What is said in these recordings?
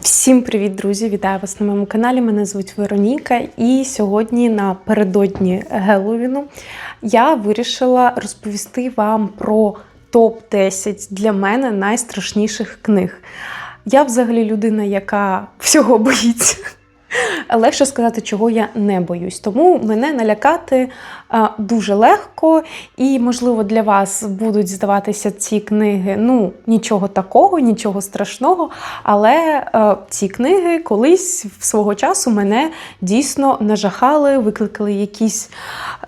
Всім привіт, друзі! Вітаю вас на моєму каналі. Мене звуть Вероніка, і сьогодні напередодні Геловіну я вирішила розповісти вам про топ-10 для мене найстрашніших книг. Я взагалі людина, яка всього боїться. Легше сказати, чого я не боюсь. Тому мене налякати дуже легко, і, можливо, для вас будуть здаватися ці книги ну, нічого такого, нічого страшного. Але ці книги колись в свого часу мене дійсно нажахали, викликали якісь,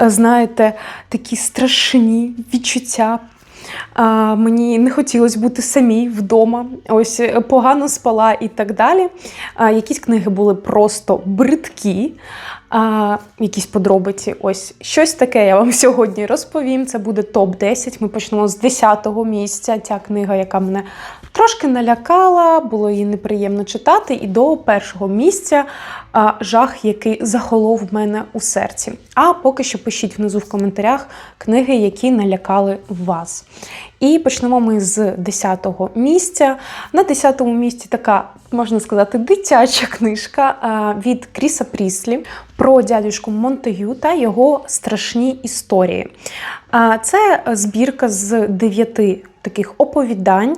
знаєте, такі страшні відчуття. Мені не хотілося бути самій вдома, ось е, погано спала і так далі. Якісь книги були просто бридкі, якісь подробиці. Ось щось таке я вам сьогодні розповім. Це буде топ-10. Ми почнемо з 10-го місця. Ця книга, яка мене трошки налякала, було її неприємно читати. І до першого місця а, жах, який захолов мене у серці. А поки що пишіть внизу в коментарях книги, які налякали вас. І почнемо ми з 10-го місця. На 10-му місці така, можна сказати, дитяча книжка від Кріса Пріслі про дядюшку Монтегю та його страшні історії. Це збірка з дев'яти таких оповідань,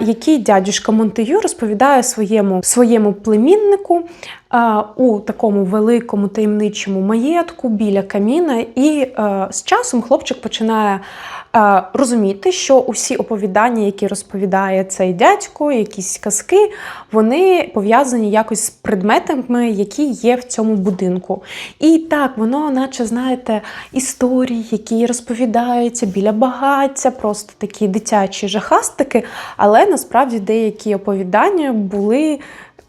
які дядюшка Монтею розповідає своєму, своєму племіннику у такому великому таємничому маєтку біля каміна. І з часом хлопчик починає розуміти, що усі оповідання, які розповідає цей дядько, якісь казки, вони пов'язані якось з предметами, які є в цьому будинку. І так, воно, наче, знаєте, історії, які розповідаються біля багаття, просто такі дитячі жахастики, але насправді деякі оповідання були.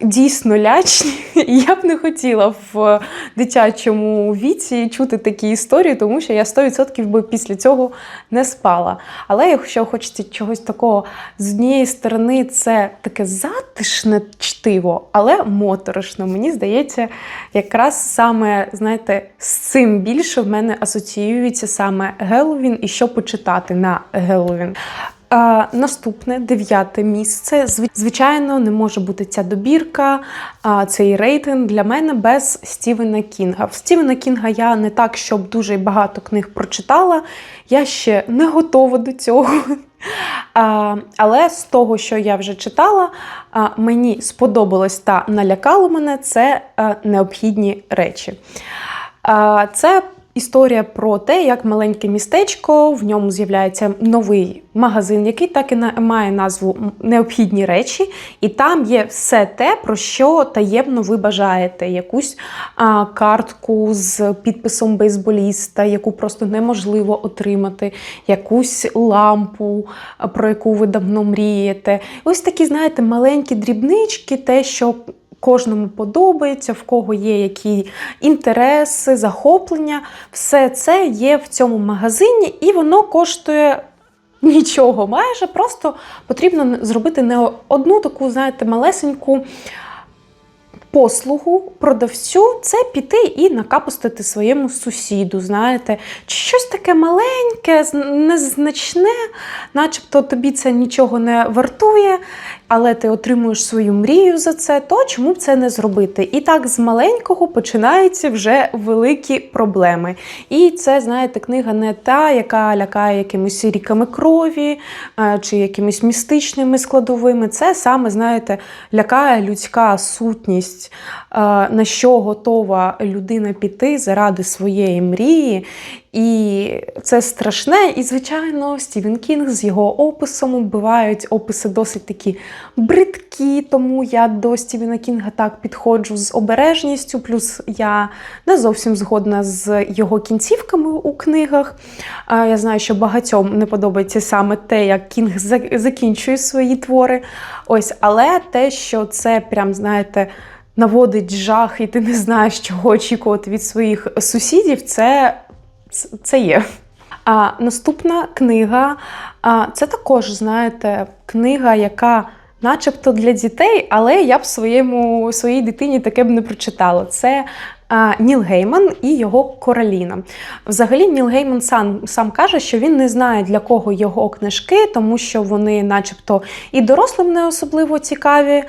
Дійсно лячні, і я б не хотіла в дитячому віці чути такі історії, тому що я 100% би після цього не спала. Але якщо хочеться чогось такого, з однієї сторони, це таке затишне чтиво, але моторошно. Мені здається, якраз саме, знаєте, з цим більше в мене асоціюється саме Геловін і що почитати на Геловін. А, Наступне дев'яте місце. Звичайно, не може бути ця добірка, а, цей рейтинг для мене без Стівена Кінга. В Стівена Кінга я не так, щоб дуже багато книг прочитала. Я ще не готова до цього. А, Але з того, що я вже читала, а, мені сподобалось та налякало мене це а, необхідні речі. А, Це Історія про те, як маленьке містечко, в ньому з'являється новий магазин, який так і має назву Необхідні речі, і там є все те, про що таємно ви бажаєте. Якусь а, картку з підписом бейсболіста, яку просто неможливо отримати, якусь лампу, про яку ви давно мрієте. Ось такі, знаєте, маленькі дрібнички, те, що кожному подобається, в кого є які інтереси, захоплення. Все це є в цьому магазині, і воно коштує. Нічого майже, просто потрібно зробити не одну таку, знаєте, малесеньку послугу продавцю це піти і накапустити своєму сусіду, знаєте, чи щось таке маленьке, незначне, начебто тобі це нічого не вартує, але ти отримуєш свою мрію за це, то чому б це не зробити? І так з маленького починаються вже великі проблеми. І це, знаєте, книга не та, яка лякає якимись ріками крові чи якимись містичними складовими. Це саме, знаєте, лякає людська сутність, на що готова людина піти заради своєї мрії. І це страшне. І, звичайно, Стівен Кінг з його описом вбивають описи досить такі бридкі, тому я до Стівена Кінга так підходжу з обережністю. Плюс я не зовсім згодна з його кінцівками у книгах. Я знаю, що багатьом не подобається саме те, як Кінг закінчує свої твори. Ось, але те, що це прям, знаєте. Наводить жах, і ти не знаєш, чого очікувати від своїх сусідів, це це є. А наступна книга а, це також, знаєте, книга, яка начебто для дітей, але я б своєму, своїй дитині таке б не прочитала. Це Ніл Гейман і його Короліна. Взагалі, Ніл Гейман сам, сам каже, що він не знає, для кого його книжки, тому що вони, начебто, і дорослим не особливо цікаві,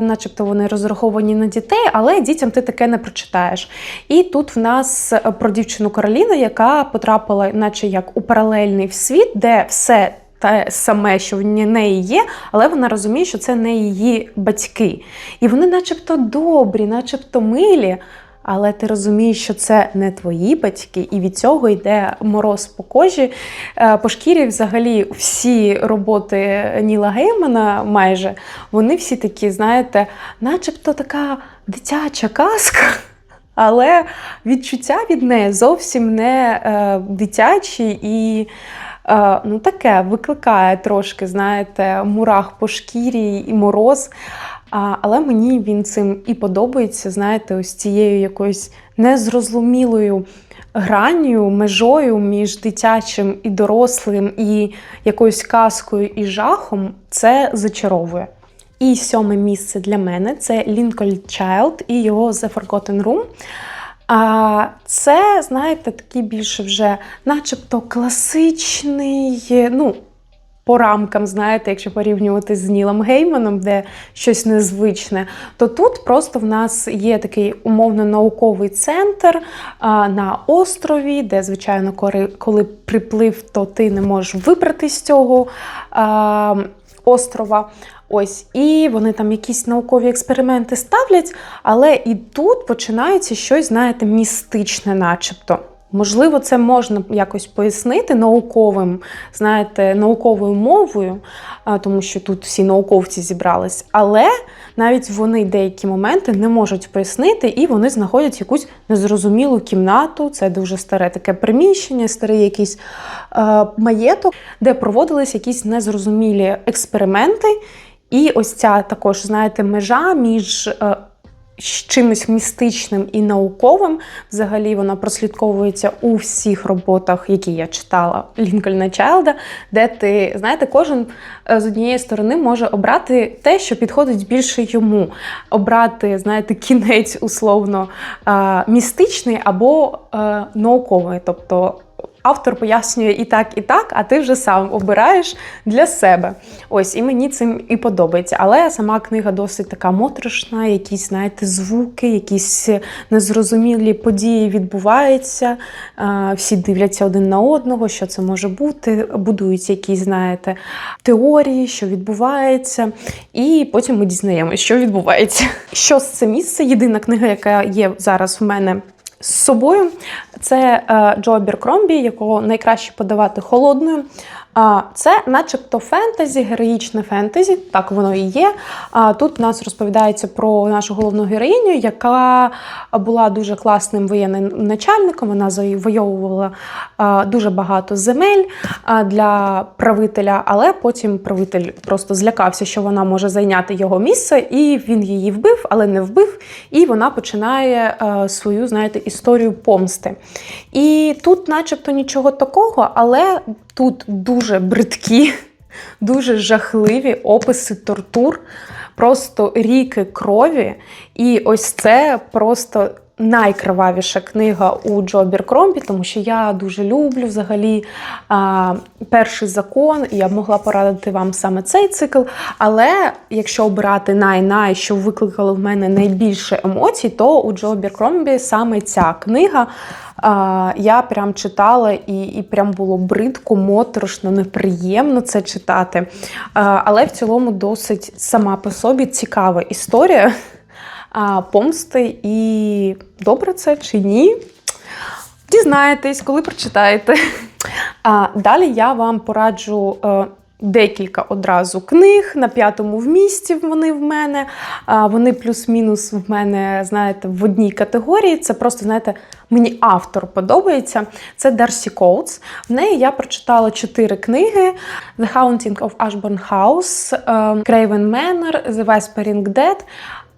начебто вони розраховані на дітей, але дітям ти таке не прочитаєш. І тут в нас про дівчину Короліну, яка потрапила, наче як у паралельний світ, де все те саме, що в неї є, але вона розуміє, що це не її батьки. І вони, начебто, добрі, начебто милі. Але ти розумієш, що це не твої батьки, і від цього йде мороз по кожі. Е, По шкірі, взагалі, всі роботи Ніла Геймана майже вони всі такі, знаєте, начебто така дитяча казка. Але відчуття від неї зовсім не е, дитячі і е, ну, таке викликає трошки, знаєте, мурах по шкірі і мороз. А, але мені він цим і подобається, знаєте, ось цією якоюсь незрозумілою гранню, межою між дитячим і дорослим, і якоюсь казкою і жахом, це зачаровує. І сьоме місце для мене це Lincoln Child і його The Forgotten Room. А це, знаєте, такий більше вже, начебто, класичний, ну, по рамкам, знаєте, якщо порівнювати з Нілом Гейманом, де щось незвичне, то тут просто в нас є такий умовно-науковий центр а, на острові, де, звичайно, коли, коли приплив, то ти не можеш вибрати з цього а, острова. Ось, і вони там якісь наукові експерименти ставлять, але і тут починається щось, знаєте, містичне, начебто. Можливо, це можна якось пояснити науковим, знаєте, науковою мовою, тому що тут всі науковці зібрались. Але навіть вони деякі моменти не можуть пояснити, і вони знаходять якусь незрозумілу кімнату. Це дуже старе таке приміщення, старий якийсь е, маєток, де проводились якісь незрозумілі експерименти. І ось ця також, знаєте, межа між е, чимось містичним і науковим. Взагалі вона прослідковується у всіх роботах, які я читала Лінкольна Чайлда, де ти, знаєте, кожен е, з однієї сторони може обрати те, що підходить більше йому. Обрати, знаєте, кінець условно е, містичний або науковий. тобто Автор пояснює і так, і так, а ти вже сам обираєш для себе. Ось, і мені цим і подобається. Але сама книга досить така моторошна, якісь, знаєте, звуки, якісь незрозумілі події відбуваються. Всі дивляться один на одного, що це може бути. Будуються якісь, знаєте, теорії, що відбувається. І потім ми дізнаємося, що відбувається. Що з це місце? Єдина книга, яка є зараз в мене з собою. Це е, Джо Біркромбі, якого найкраще подавати холодною. Це, начебто, фентезі, героїчне фентезі, так воно і є. Тут у нас розповідається про нашу головну героїню, яка була дуже класним воєнним начальником. Вона завойовувала дуже багато земель для правителя, але потім правитель просто злякався, що вона може зайняти його місце, і він її вбив, але не вбив. І вона починає свою, знаєте, історію помсти. І тут, начебто, нічого такого, але тут дуже бридкі, дуже жахливі описи тортур, просто ріки крові. І ось це просто. Найкривавіша книга у Джо Біркромбі, тому що я дуже люблю взагалі а, перший закон, і я б могла порадити вам саме цей цикл. Але якщо обирати най-най, що викликало в мене найбільше емоцій, то у Джо Біркромбі саме ця книга я прям читала і і прям було бридко, моторошно, неприємно це читати. Але в цілому досить сама по собі цікава історія помсти. І добре це чи ні? Дізнаєтесь, коли прочитаєте. А Далі я вам пораджу е, декілька одразу книг. На п'ятому в місті вони в мене. Вони плюс-мінус в мене, знаєте, в одній категорії. Це просто, знаєте, мені автор подобається. Це Дарсі Коутс. В неї я прочитала чотири книги: The Haunting of Ashburn House, Craven Manor, The Whispering Dead.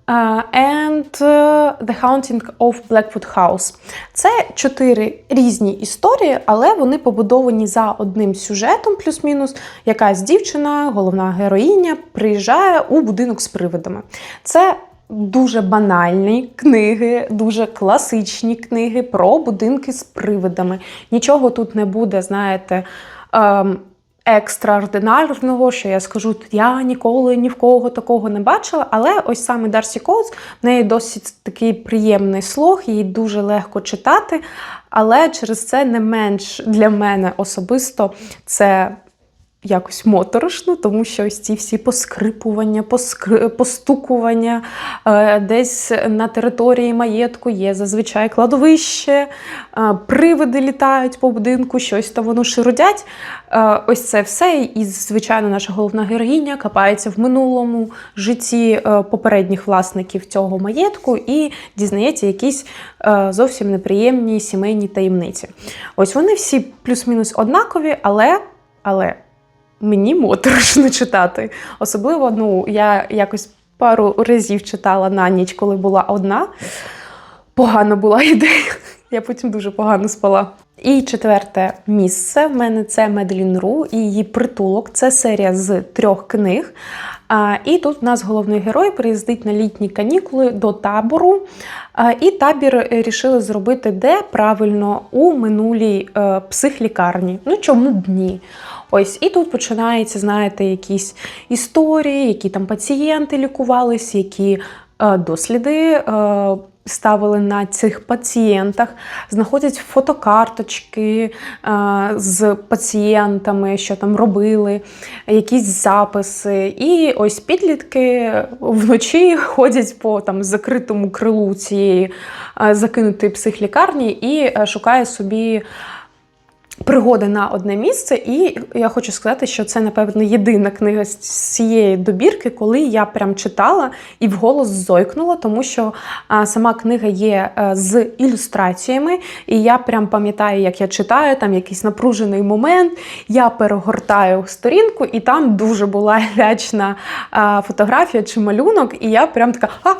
Uh, and uh, The Haunting of Blackwood House. Це чотири різні історії, але вони побудовані за одним сюжетом, плюс-мінус. Якась дівчина, головна героїня, приїжджає у будинок з привидами. Це дуже банальні книги, дуже класичні книги про будинки з привидами. Нічого тут не буде, знаєте. Ем, екстраординарного, що я скажу, я ніколи ні в кого такого не бачила. Але ось саме Дарсі Коутс, в неї досить такий приємний слог, її дуже легко читати. Але через це не менш для мене особисто це якось моторошно, тому що ось ці всі поскрипування, поскри... постукування е, десь на території маєтку є зазвичай кладовище, е, привиди літають по будинку, щось там воно широдять. Е, ось це все. І, звичайно, наша головна героїня копається в минулому житті попередніх власників цього маєтку і дізнається якісь зовсім неприємні сімейні таємниці. Ось вони всі плюс-мінус однакові, але. але мені моторошно читати. Особливо, ну, я якось пару разів читала на ніч, коли була одна. Погана була ідея. Я потім дуже погано спала. І четверте місце в мене це Медлін Ру і її притулок. Це серія з трьох книг. І тут у нас головний герой приїздить на літні канікули до табору. І табір рішили зробити де правильно у минулій е, психлікарні. Ну чому б ні? Ось і тут починається, знаєте, якісь історії, які там пацієнти лікувались, які е, досліди. Ставили на цих пацієнтах, знаходять фотокарточки е, з пацієнтами, що там робили, якісь записи. І ось підлітки вночі ходять по там закритому крилу цієї е, закинутої психлікарні і е, шукають собі пригоди на одне місце, і я хочу сказати, що це, напевно, єдина книга з цієї добірки, коли я прям читала і вголос зойкнула, тому що сама книга є е, з ілюстраціями, і я прям пам'ятаю, як я читаю, там якийсь напружений момент, я перегортаю сторінку, і там дуже була лячна фотографія чи малюнок, і я прям така, а,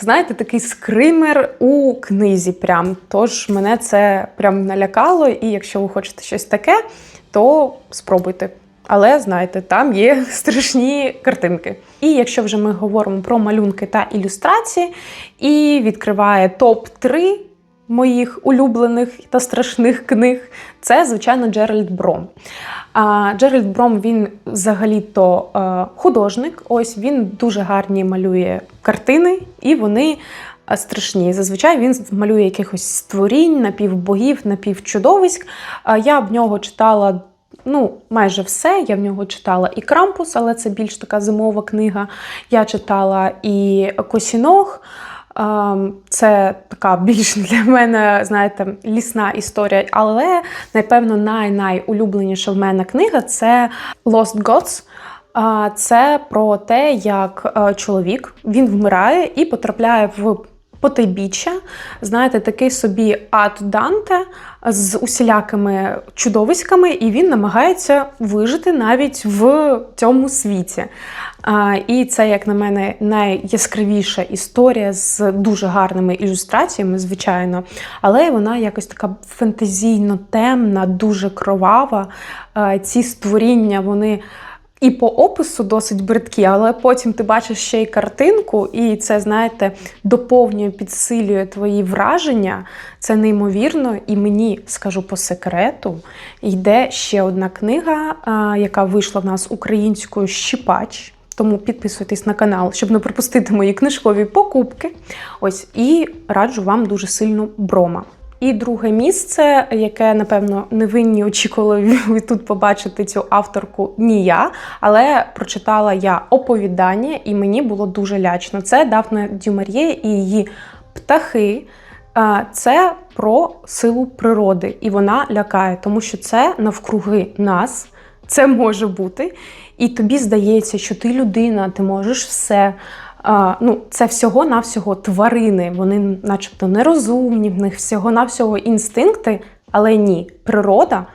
знаєте, такий скример у книзі. Прям. Тож мене це прям налякало, і якщо ви хочете щось таке, то спробуйте. Але знаєте, там є страшні картинки. І якщо вже ми говоримо про малюнки та ілюстрації, і відкриває топ-3 моїх улюблених та страшних книг, це, звичайно, Джеральд Бром. А Джеральд Бром він взагалі-то е, художник. Ось він дуже гарні малює картини, і вони страшні. Зазвичай він малює якихось створінь, напівбогів, напівчудовиськ. Я в нього читала. Ну, майже все. Я в нього читала і Крампус, але це більш така зимова книга. Я читала і Косіног. Це така більш для мене, знаєте, лісна історія. Але, напевно, най-найулюбленіша в мене книга це Lost Gods. Це про те, як е, чоловік він вмирає і потрапляє в потайбіччя, знаєте, такий собі ад Данте з усілякими чудовиськами, і він намагається вижити навіть в цьому світі. І це, як на мене, найяскравіша історія з дуже гарними ілюстраціями, звичайно, але вона якось така фентезійно темна, дуже кровава. Ці створіння, вони і по опису досить бридкі, але потім ти бачиш ще й картинку, і це, знаєте, доповнює, підсилює твої враження. Це неймовірно. І мені скажу по секрету, йде ще одна книга, яка вийшла в нас українською Щіпач. Тому підписуйтесь на канал, щоб не пропустити мої книжкові покупки. Ось і раджу вам дуже сильно брома. І друге місце, яке, напевно, не винні очікували тут побачити цю авторку ні я, але прочитала я оповідання, і мені було дуже лячно. Це Дафна Дюмар'є і її птахи. Це про силу природи, і вона лякає, тому що це навкруги нас, це може бути. І тобі здається, що ти людина, ти можеш все ну, це всього-навсього тварини. Вони, начебто, нерозумні, в них всього-навсього інстинкти, але ні, природа.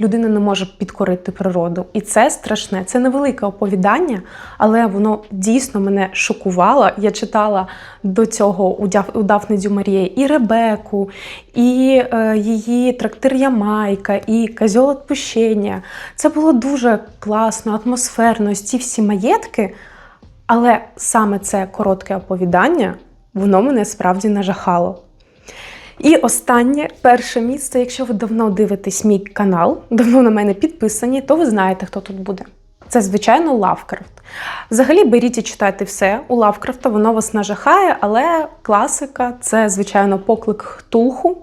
Людина не може підкорити природу. І це страшне. Це невелике оповідання, але воно дійсно мене шокувало. Я читала до цього у Дафни Дюмаріє і Ребеку, і е, її трактир Ямайка, і Казьол відпущення. Це було дуже класно, атмосферно. Ці всі маєтки Але саме це коротке оповідання, воно мене справді нажахало. І останнє перше місце, якщо ви давно дивитесь мій канал, давно на мене підписані, то ви знаєте, хто тут буде. Це, звичайно, Лавкрафт. Взагалі беріть і читайте все. У Лавкрафта воно вас нажахає, але класика це, звичайно, поклик Хтулху.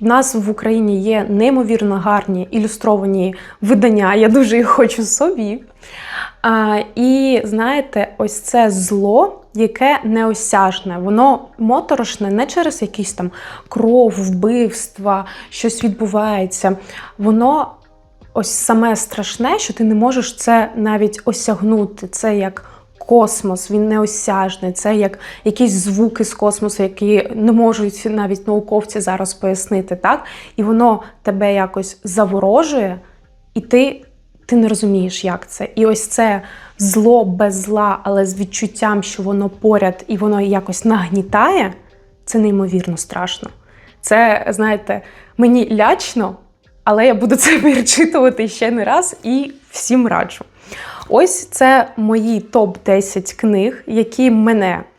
У нас в Україні є неймовірно гарні ілюстровані видання. Я дуже їх хочу собі. А, і знаєте, ось це зло, яке неосяжне, воно моторошне не через якісь там кров, вбивства, щось відбувається. Воно ось саме страшне, що ти не можеш це навіть осягнути. Це як космос, він неосяжний, це як якісь звуки з космосу, які не можуть навіть науковці зараз пояснити, так? І воно тебе якось заворожує, і ти, ти не розумієш, як це. І ось це зло без зла, але з відчуттям, що воно поряд і воно якось нагнітає, це неймовірно страшно. Це, знаєте, мені лячно, але я буду це перечитувати ще не раз і всім раджу. Ось це мої топ-10 книг, які мене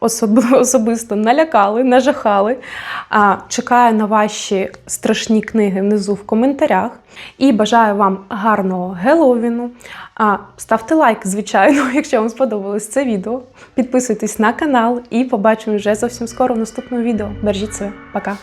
особисто налякали, нажахали. Чекаю на ваші страшні книги внизу в коментарях. І бажаю вам гарного Геловіну. Ставте лайк, звичайно, якщо вам сподобалось це відео. Підписуйтесь на канал і побачимо вже зовсім скоро в наступному відео. Бережіть себе, пока!